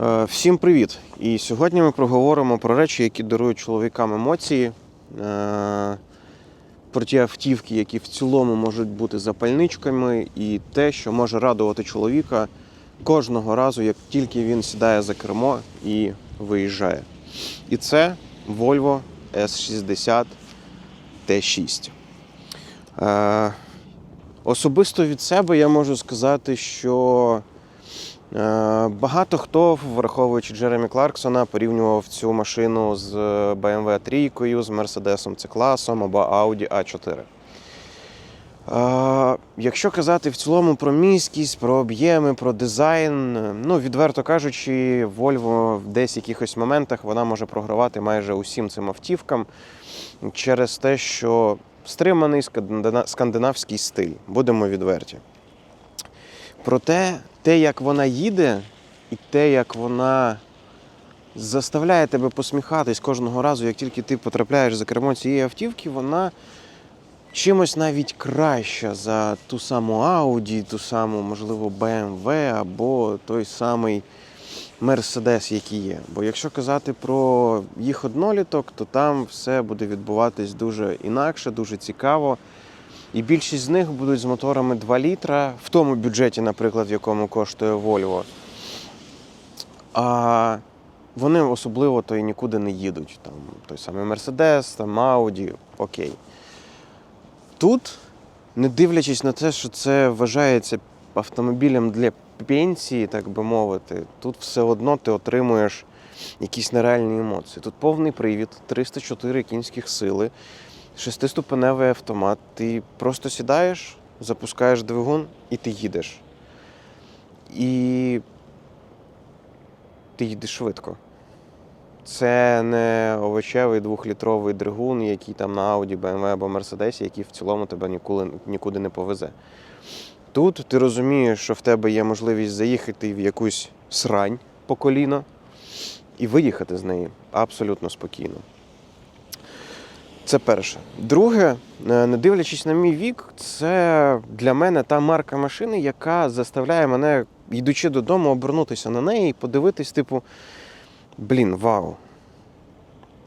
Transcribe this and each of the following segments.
Е, Всім привіт! І сьогодні ми проговоримо про речі, які дарують чоловікам емоції, е, про ті автівки, які в цілому можуть бути запальничками, і те, що може радувати чоловіка кожного разу, як тільки він сідає за кермо і виїжджає. І це Volvo S60 T6. Е, Особисто від себе я можу сказати, що Багато хто, враховуючи Джеремі Кларксона, порівнював цю машину з BMW 3, з Mercedes C-класом або Audi A4. Е, Якщо казати в цілому про міськість, про об'єми, про дизайн, ну, відверто кажучи, Volvo в десь якихось моментах вона може програвати майже усім цим автівкам через те, що стриманий скандинавський стиль, будемо відверті. Проте те, як вона їде, і те, як вона заставляє тебе посміхатись кожного разу, як тільки ти потрапляєш за кермо цієї автівки, вона чимось навіть краща за ту саму Audi, ту саму, можливо, BMW або той самий Mercedes, який є. Бо якщо казати про їх одноліток, то там все буде відбуватись дуже інакше, дуже цікаво. І більшість з них будуть з моторами 2 літра в тому бюджеті, наприклад, в якому коштує Volvo. А вони особливо то і нікуди не їдуть. Там той самий Mercedes, там Audi, окей. Тут, не дивлячись на те, що це вважається автомобілем для пенсії, так би мовити, тут все одно ти отримуєш якісь нереальні емоції. Тут повний привід, 304 кінських сили, шестиступеневий автомат. Ти просто сідаєш, запускаєш двигун і ти їдеш. І ти їдеш швидко. Це не овочевий двохлітровий двигун, який там на Audi, BMW або Mercedes, який в цілому тебе ніколи, нікуди не повезе. Тут ти розумієш, що в тебе є можливість заїхати в якусь срань по коліно і виїхати з неї абсолютно спокійно. Це перше. Друге, е, не дивлячись на мій вік, це для мене та марка машини, яка заставляє мене, йдучи додому, обернутися на неї і подивитись, типу, блін, вау.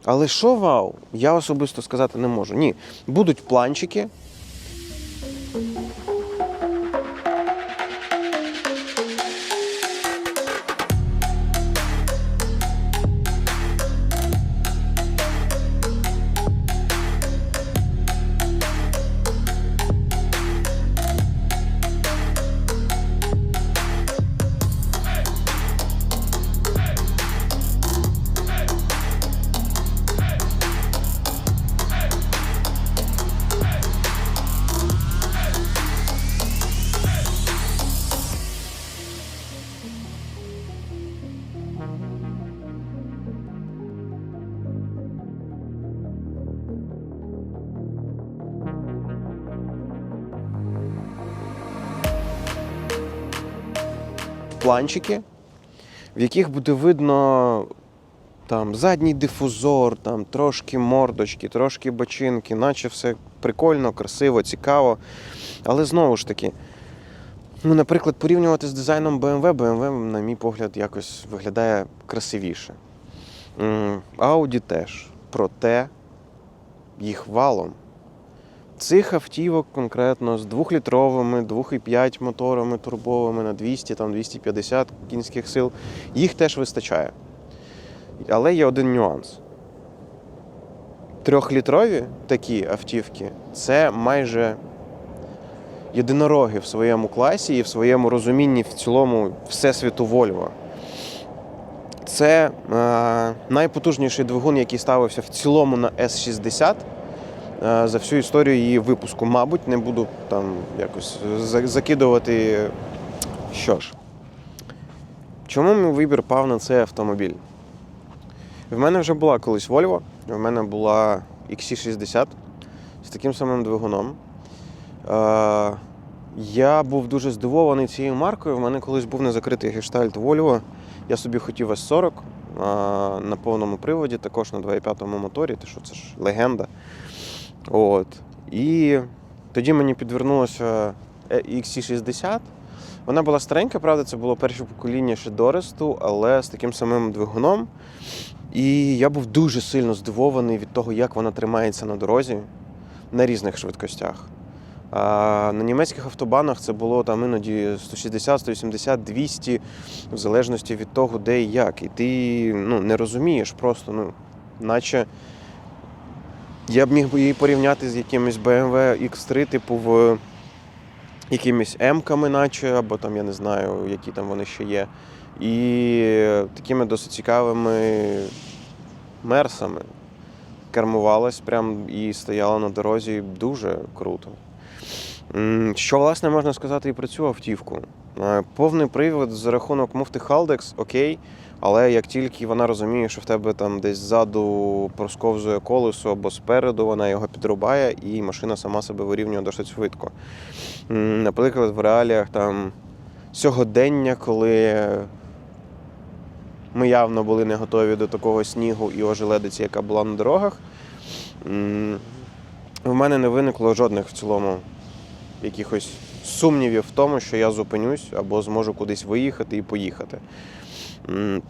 Але що вау, я особисто сказати не можу. Ні, будуть планчики. Планчики, в яких буде видно там задній дифузор, там трошки мордочки, трошки бочинки, наче все прикольно, красиво, цікаво. Але знову ж таки, ну, наприклад, порівнювати з дизайном BMW, BMW, на мій погляд, якось виглядає красивіше. Audi теж. Проте їх валом. Цих автівок конкретно з 2-літровими, 2,5 моторами турбовими на 200, там 250 кінських сил, їх теж вистачає. Але є один нюанс. Трьохлітрові такі автівки це майже єдинороги в своєму класі і в своєму розумінні в цілому всесвіту Volvo. Це е, найпотужніший двигун, який ставився в цілому на S60 е, за всю історію її випуску. Мабуть, не буду там якось закидувати. Що ж, чому мій вибір пав на цей автомобіль? В мене вже була колись Volvo, в мене була XC60 з таким самим двигуном. Е, я був дуже здивований цією маркою. В мене колись був незакритий гештальт Volvo. Я собі хотів S40 е, на повному приводі, також на 2,5 моторі, те що це ж легенда. От. І тоді мені підвернулося XC60. Вона була старенька, правда, це було перше покоління ще Доресту, але з таким самим двигуном. І я був дуже сильно здивований від того, як вона тримається на дорозі на різних швидкостях. А на німецьких автобанах це було там іноді 160, 180, 200, в залежності від того, де і як. І ти ну, не розумієш просто, ну, наче я б міг її порівняти з якимось BMW X3, типу в якимись М-ками, наче, або там, я не знаю, які там вони ще є. І такими досить цікавими мерсами кермувалась прям і стояла на дорозі дуже круто. Що, власне, можна сказати і про цю автівку? Е, Повний привід за рахунок муфти Haldex, окей, але як тільки вона розуміє, що в тебе там десь ззаду просковзує колесо або спереду, вона його підрубає, і машина сама себе вирівнює досить швидко. Наприклад, в реаліях там сьогодення, коли ми явно були не готові до такого снігу і ожеледиці, яка була на дорогах. В мене не виникло жодних в цілому якихось сумнівів в тому, що я зупинюсь або зможу кудись виїхати і поїхати.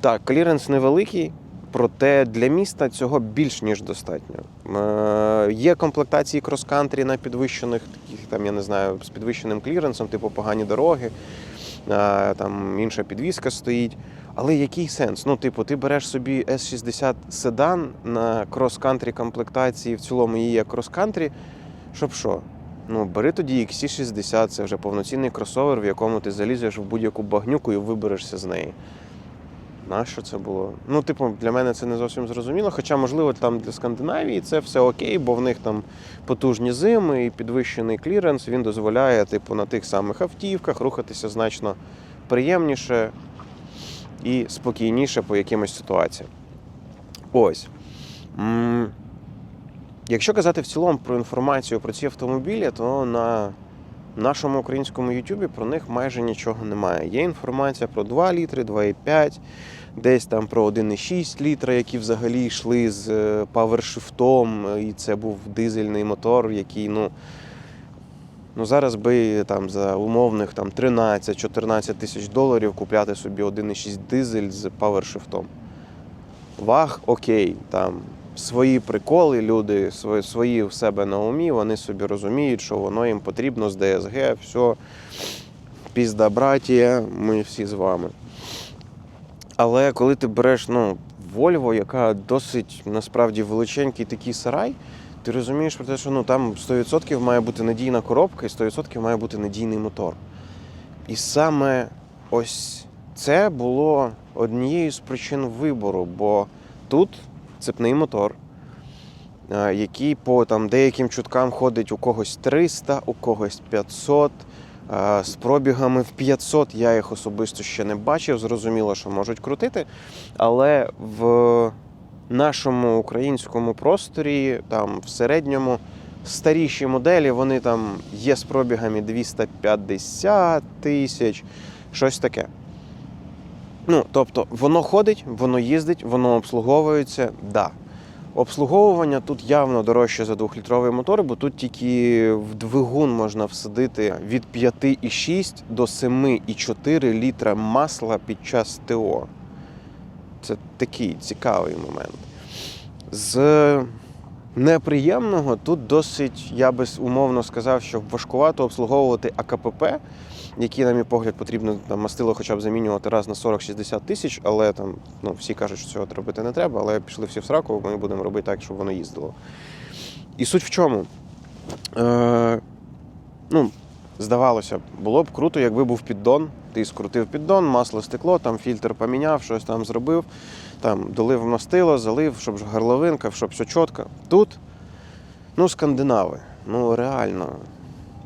Так, кліренс невеликий, проте для міста цього більш ніж достатньо. Е, Є комплектації крос-кантрі на підвищених, таких там, я не знаю, з підвищеним кліренсом, типу погані дороги, е, там інша підвізка стоїть. Але який сенс? Ну, типу, ти береш собі S60 седан на крос-кантрі комплектації, в цілому її як крос-кантрі, щоб що? Ну, бери тоді XC60, це вже повноцінний кросовер, в якому ти залізеш в будь-яку багнюку і виберешся з неї. Нащо це було? Ну, типу, для мене це не зовсім зрозуміло. Хоча, можливо, там для Скандинавії це все окей, бо в них там потужні зими і підвищений кліренс, він дозволяє, типу, на тих самих автівках рухатися значно приємніше і спокійніше по якимось ситуаціям. Ось. Якщо казати в цілому про інформацію про ці автомобілі, то на нашому українському Ютубі про них майже нічого немає. Є інформація про 2 літри, 2,5, десь там про 1,6 літра, які взагалі йшли з е, павершифтом, і це був дизельний мотор, який, ну. Ну, зараз би там за умовних 13-14 тисяч доларів купляти собі 1,6 дизель з павершифтом. Ваг, окей, там свої приколи, люди свої, свої в себе на умі, вони собі розуміють, що воно їм потрібно з ДСГ, все, пізда братія, ми всі з вами. Але коли ти береш ну, Volvo, яка досить насправді величенький такий сарай, ти розумієш про те, що ну, там 100% має бути надійна коробка і 100% має бути надійний мотор. І саме ось це було однією з причин вибору, бо тут цепний мотор, е, який по там, деяким чуткам ходить у когось 300, у когось 500. е, З пробігами в 500 я їх особисто ще не бачив. Зрозуміло, що можуть крутити. Але в нашому українському просторі, там в середньому, старіші моделі, вони там є з пробігами 250 тисяч, щось таке. Ну, тобто, воно ходить, воно їздить, воно обслуговується, да. Обслуговування тут явно дорожче за двохлітровий мотор, бо тут тільки в двигун можна всадити від 5,6 до 7,4 літра масла під час ТО. Це такий цікавий момент. З неприємного тут досить, я би умовно сказав, що важкувато обслуговувати АКПП, які, на мій погляд, потрібно там мастило хоча б замінювати раз на 40-60 тисяч, але там ну, всі кажуть, що цього робити не треба, але пішли всі в сраку, ми будемо робити так, щоб воно їздило. І суть в чому? Е, ну, здавалося б, було б круто, якби був піддон. Ти скрутив піддон, масло стекло, там фільтр поміняв, щось там зробив, там долив мастило, залив, щоб горловинка, щоб все чітко. Тут, ну, скандинави, ну реально.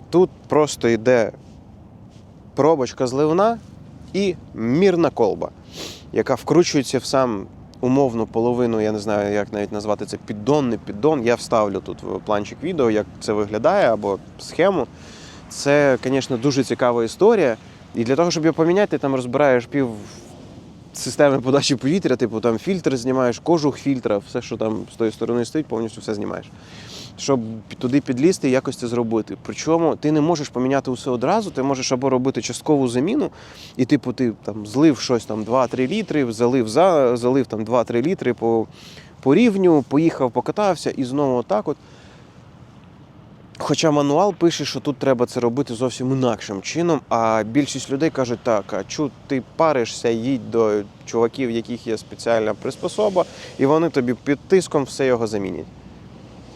Тут просто йде пробочка зливна і мірна колба, яка вкручується в сам умовну половину, я не знаю, як навіть назвати це піддон, не піддон. Я вставлю тут в планчик відео, як це виглядає, або схему. Це, звісно, дуже цікава історія. І для того, щоб його поміняти, ти там розбираєш пів системи подачі повітря, типу там фільтр знімаєш, кожух фільтра, все, що там з тої сторони стоїть, повністю все знімаєш. Щоб туди підлізти і якось це зробити. Причому ти не можеш поміняти усе одразу, ти можеш або робити часткову заміну, і типу ти там злив щось там 2-3 літри, залив, за, залив там 2-3 літри по, по рівню, поїхав, покатався і знову отак от. Хоча мануал пише, що тут треба це робити зовсім інакшим чином, а більшість людей кажуть, так, а чу ти паришся, їдь до чуваків, в яких є спеціальна приспособа, і вони тобі під тиском все його замінять.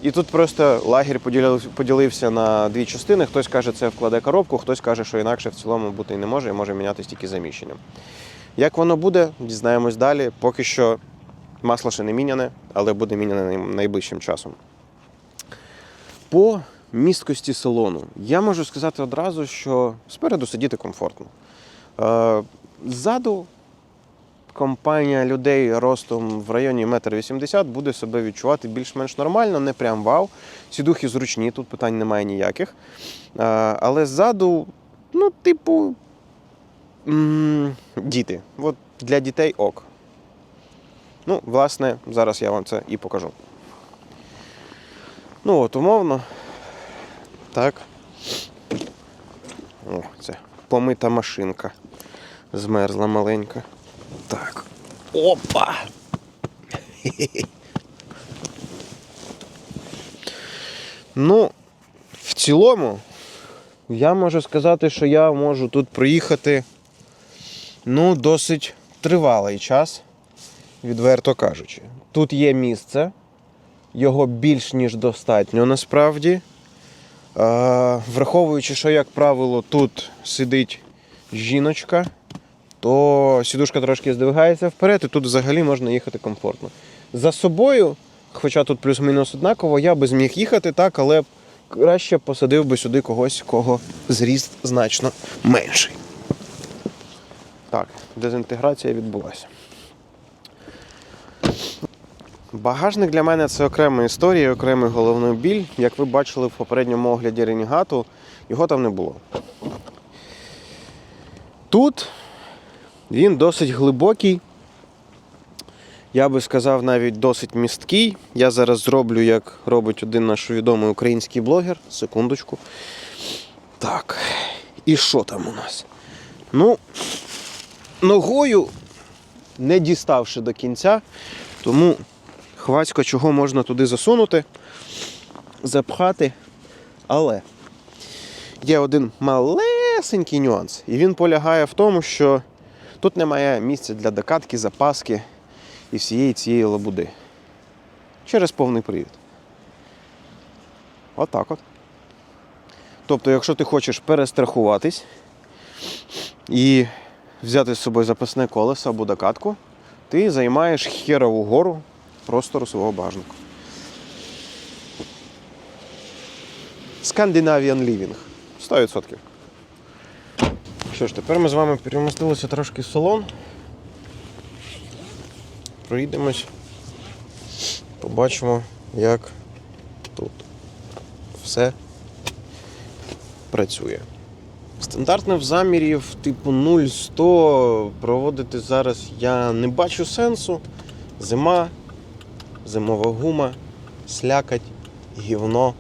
І тут просто лагерь поділився на дві частини. Хтось каже, це вкладе коробку, хтось каже, що інакше в цілому бути і не може, і може мінятися тільки заміщенням. Як воно буде, дізнаємось далі. Поки що масло ще не міняне, але буде міняне найближчим часом. По місткості салону я можу сказати одразу, що спереду сидіти комфортно. Е, Ззаду компанія людей ростом в районі 1,80 м буде себе відчувати більш-менш нормально, не прям вау. Сідухи зручні, тут питань немає ніяких. Але ззаду, ну, типу, діти. От для дітей ок. Ну, власне, зараз я вам це і покажу. Ну, от, умовно. Так. О, це помита машинка. Змерзла маленька. Так. Опа! Ну, в цілому, я можу сказати, що я можу тут проїхати ну, досить тривалий час, відверто кажучи. Тут є місце, його більш ніж достатньо насправді. Враховуючи, що, як правило, тут сидить жіночка, то сідушка трошки здвигається вперед, і тут взагалі можна їхати комфортно. За собою, хоча тут плюс-мінус однаково, я би зміг їхати так, але краще посадив би сюди когось, кого зріст значно менший. Так, дезінтеграція відбулася. Багажник для мене це окрема історія, окремий головний біль. Як ви бачили в попередньому огляді Ренігату, його там не було. Тут він досить глибокий. Я би сказав, навіть досить місткий. Я зараз зроблю, як робить один наш відомий український блогер. Секундочку. Так. І що там у нас? Ну, ногою не діставши до кінця, тому хвацько чого можна туди засунути, запхати. Але є один малесенький нюанс, і він полягає в тому, що тут немає місця для докатки, запаски і всієї цієї лабуди. Через повний привід. Отак от. Тобто, якщо ти хочеш перестрахуватись і взяти з собою запасне колесо або докатку, ти займаєш херову гору простору свого багажника. Scandinavian Living. 100%. Що ж, тепер ми з вами перемістилися трошки в салон. Проїдемось, побачимо, як тут все працює. Стандартно в замірів типу 0-100 проводити зараз я не бачу сенсу. Зима, зимова гума, слякать, гівно.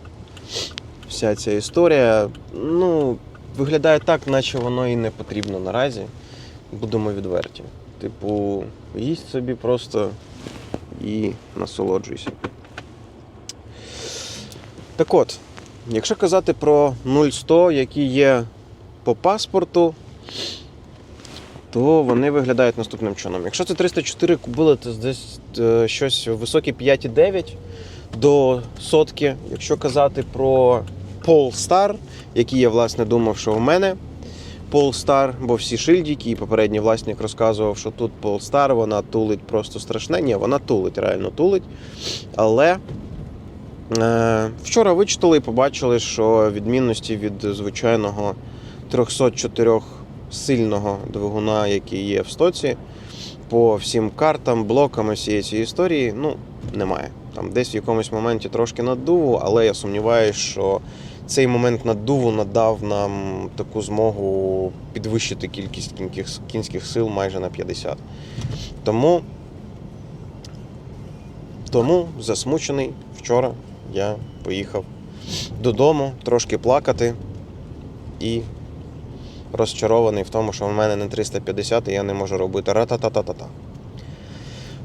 Вся ця історія. Ну, виглядає так, наче воно і не потрібно наразі. Будемо відверті. Типу, їсть собі просто і насолоджуйся. Так от, якщо казати про 0100, які є по паспорту, то вони виглядають наступним чином. Якщо це 304 кубили, то десь е, щось високі 5,9 до сотки. Якщо казати про Polestar, який я власне думав, що в мене Polestar, бо всі шильдики, і попередній власник розказував, що тут Polestar, вона тулить просто страшне. Ні, вона тулить, реально тулить. Але е, вчора вичитали і побачили, що відмінності від звичайного 304 сильного двигуна, який є в стоці, по всім картам, блокам всієї цієї історії, ну, немає. Там десь в якомусь моменті трошки наддуву, але я сумніваюся, що цей момент наддуву надав нам таку змогу підвищити кількість кінських, сил майже на 50. Тому, тому засмучений вчора я поїхав додому трошки плакати і розчарований в тому, що в мене не 350 і я не можу робити ра-та-та-та-та-та.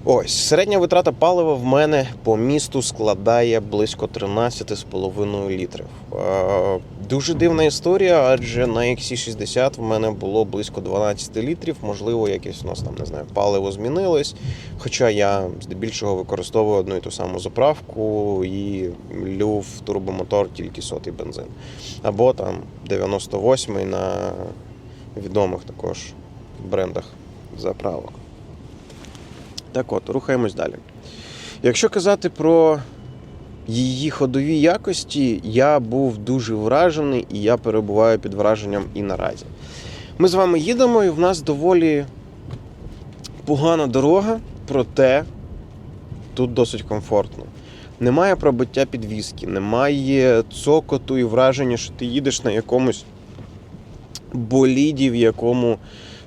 Ось, середня витрата палива в мене по місту складає близько 13,5 літрів. Е, Дуже дивна історія, адже на XC60 в мене було близько 12 літрів. Можливо, якесь у нас там не знаю, паливо змінилось. Хоча я здебільшого використовую одну і ту саму заправку і лю в турбомотор тільки сотий бензин. Або там 98-й на відомих також брендах заправок. Так от, рухаємось далі. Якщо казати про її ходові якості, я був дуже вражений і я перебуваю під враженням і наразі. Ми з вами їдемо, і в нас доволі погана дорога, проте тут досить комфортно. Немає пробиття підвіски, немає цокоту і враження, що ти їдеш на якомусь боліді, в якому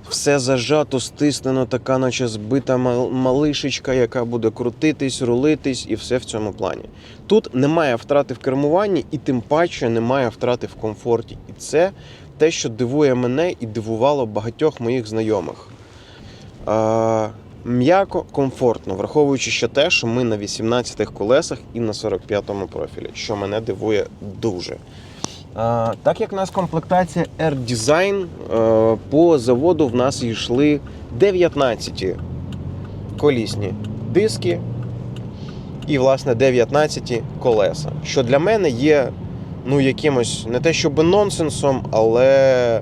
все зажато, стиснено, така, наче збита мал- малишечка, яка буде крутитись, рулитись, і все в цьому плані. Тут немає втрати в кермуванні, і тим паче немає втрати в комфорті. І це те, що дивує мене і дивувало багатьох моїх знайомих. Е, м'яко, комфортно, враховуючи ще те, що ми на 18 колесах і на 45-му профілі, що мене дивує дуже. Так як у нас комплектація R-Design, е, по заводу в нас йшли 19 колісні диски і, власне, 19 колеса. Що для мене є ну, якимось не те, щоб нонсенсом, але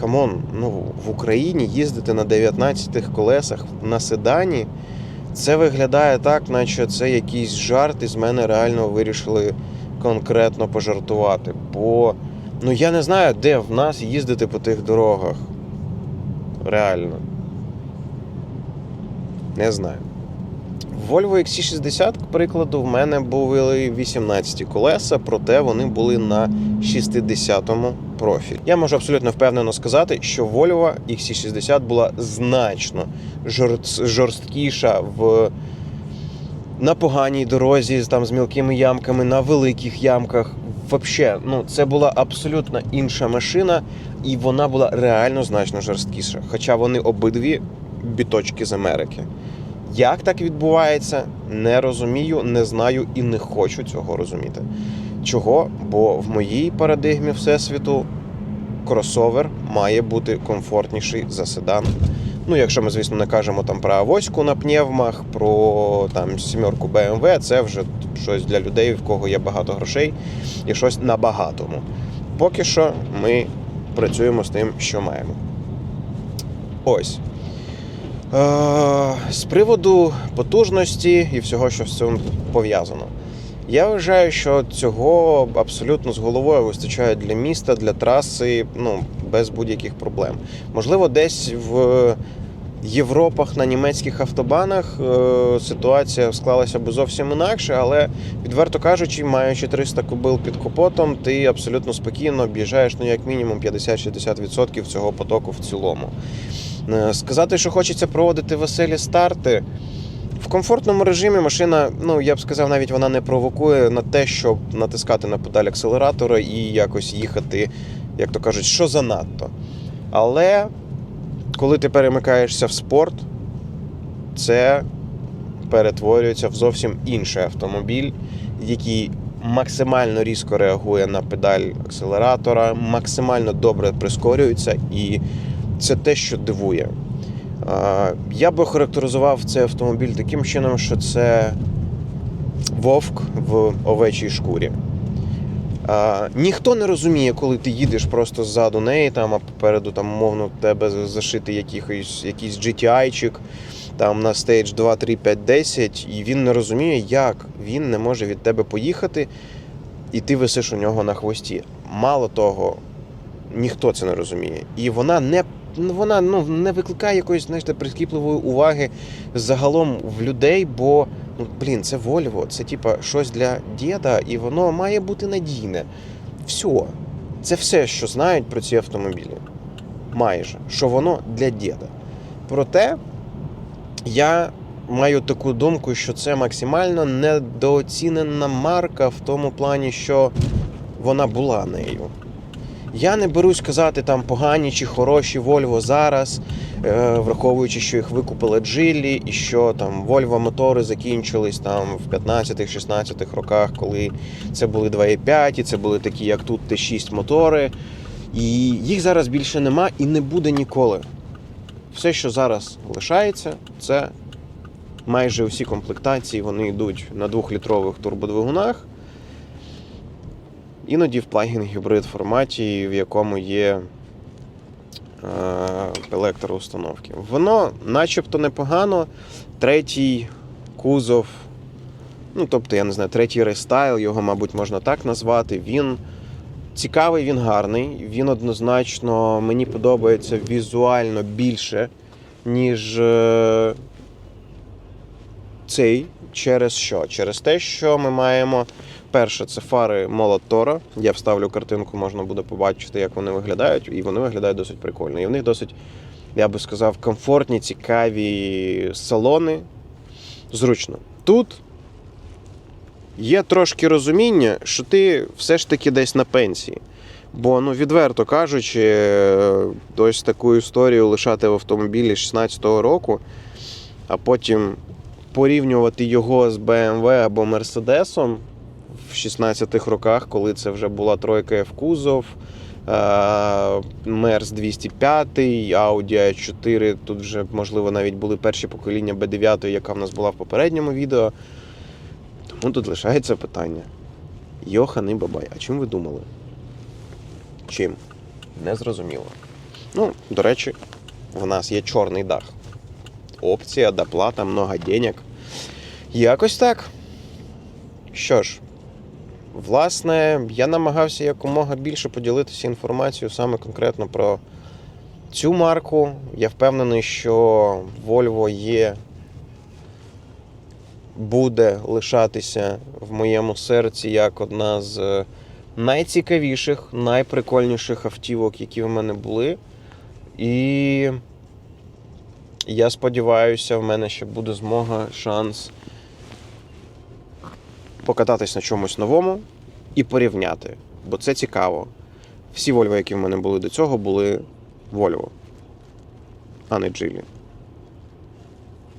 камон, ну, в Україні їздити на 19 колесах на седані. Це виглядає так, наче це якийсь жарт, і з мене реально вирішили конкретно пожартувати. Бо ну я не знаю, де в нас їздити по тих дорогах. Реально. Не знаю. Volvo XC60, к прикладу, в мене були 18 колеса, проте вони були на 60-му профілі. Я можу абсолютно впевнено сказати, що Volvo XC60 була значно жорст- жорсткіша в на поганій дорозі, там з мілкими ямками, на великих ямках. Вообще, ну це була абсолютно інша машина, і вона була реально значно жорсткіша. Хоча вони обидві біточки з Америки. Як так відбувається, не розумію, не знаю і не хочу цього розуміти. Чого? Бо в моїй парадигмі Всесвіту кросовер має бути комфортніший за седан. Ну, якщо ми, звісно, не кажемо там про авоську на пневмах, про там сімерку BMW, це вже щось для людей, в кого є багато грошей, і щось на багатому. Поки що ми працюємо з тим, що маємо. Ось. Е, з приводу потужності і всього, що з цим пов'язано. Я вважаю, що цього абсолютно з головою вистачає для міста, для траси, ну, без будь-яких проблем. Можливо, десь в Європах на німецьких автобанах е, ситуація склалася б зовсім інакше, але, відверто кажучи, маючи 300 кубил під капотом, ти абсолютно спокійно об'їжджаєш ну, як мінімум 50-60% цього потоку в цілому. Е, Сказати, що хочеться проводити веселі старти. В комфортному режимі машина, ну я б сказав, навіть вона не провокує на те, щоб натискати на педаль акселератора і якось їхати, як то кажуть, що занадто. Але коли ти перемикаєшся в спорт, це перетворюється в зовсім інший автомобіль, який максимально різко реагує на педаль акселератора, максимально добре прискорюється, і це те, що дивує. Я би охарактеризував цей автомобіль таким чином, що це вовк в овечій шкурі. Ніхто не розуміє, коли ти їдеш просто ззаду неї, там, а попереду там, умовно, в тебе зашитий якийсь, якийсь GTI-чик, там на стейдж 2, 3, 5, 10, і він не розуміє, як він не може від тебе поїхати, і ти висиш у нього на хвості. Мало того, ніхто це не розуміє. І вона не вона ну, не викликає якоїсь знаєте, прискіпливої уваги загалом в людей, бо ну, блін, це Volvo, це типа щось для діда, і воно має бути надійне. Все. Це все, що знають про ці автомобілі. Майже, що воно для діда. Проте я маю таку думку, що це максимально недооцінена марка в тому плані, що вона була нею. Я не берусь казати там погані чи хороші Volvo зараз, е, враховуючи, що їх викупили Джилі, і що там Volvo мотори закінчились там в 15-16 роках, коли це були 2.5, і це були такі, як тут Т6 мотори. І їх зараз більше нема і не буде ніколи. Все, що зараз лишається, це майже усі комплектації вони йдуть на двохлітрових турбодвигунах. Іноді в плагін гібрид форматі, в якому є е, електроустановки. Воно начебто непогано. Третій кузов, ну тобто, я не знаю, третій рестайл, його, мабуть, можна так назвати. Він цікавий, він гарний. Він однозначно мені подобається візуально більше, ніж е, цей. Через що? Через те, що ми маємо. Перше, це фари Молот Тора. Я вставлю картинку, можна буде побачити, як вони виглядають, і вони виглядають досить прикольно. І в них досить, я би сказав, комфортні, цікаві салони. Зручно. Тут є трошки розуміння, що ти все ж таки десь на пенсії. Бо, ну, відверто кажучи, е, ось таку історію лишати в автомобілі 16-го року, а потім порівнювати його з BMW або Мерседесом в 16-х роках, коли це вже була тройка F кузов, Мерс 205, Audi A4, тут вже, можливо, навіть були перші покоління B9, яка в нас була в попередньому відео. Тому тут лишається питання. Йоханий бабай, а чим ви думали? Чим? Незрозуміло. Ну, до речі, в нас є чорний дах. Опція, доплата, много денег. Якось так. Що ж, власне, я намагався якомога більше поділитися інформацією саме конкретно про цю марку. Я впевнений, що Volvo є, буде лишатися в моєму серці як одна з найцікавіших, найприкольніших автівок, які в мене були. І я сподіваюся, в мене ще буде змога, шанс покататись на чомусь новому і порівняти. Бо це цікаво. Всі Вольво, які в мене були до цього, були Вольво, а не джилі.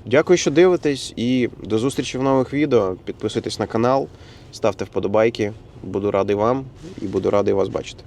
Дякую, що дивитесь, і до зустрічі в нових відео. Підписуйтесь на канал, ставте вподобайки. Буду радий вам і буду радий вас бачити.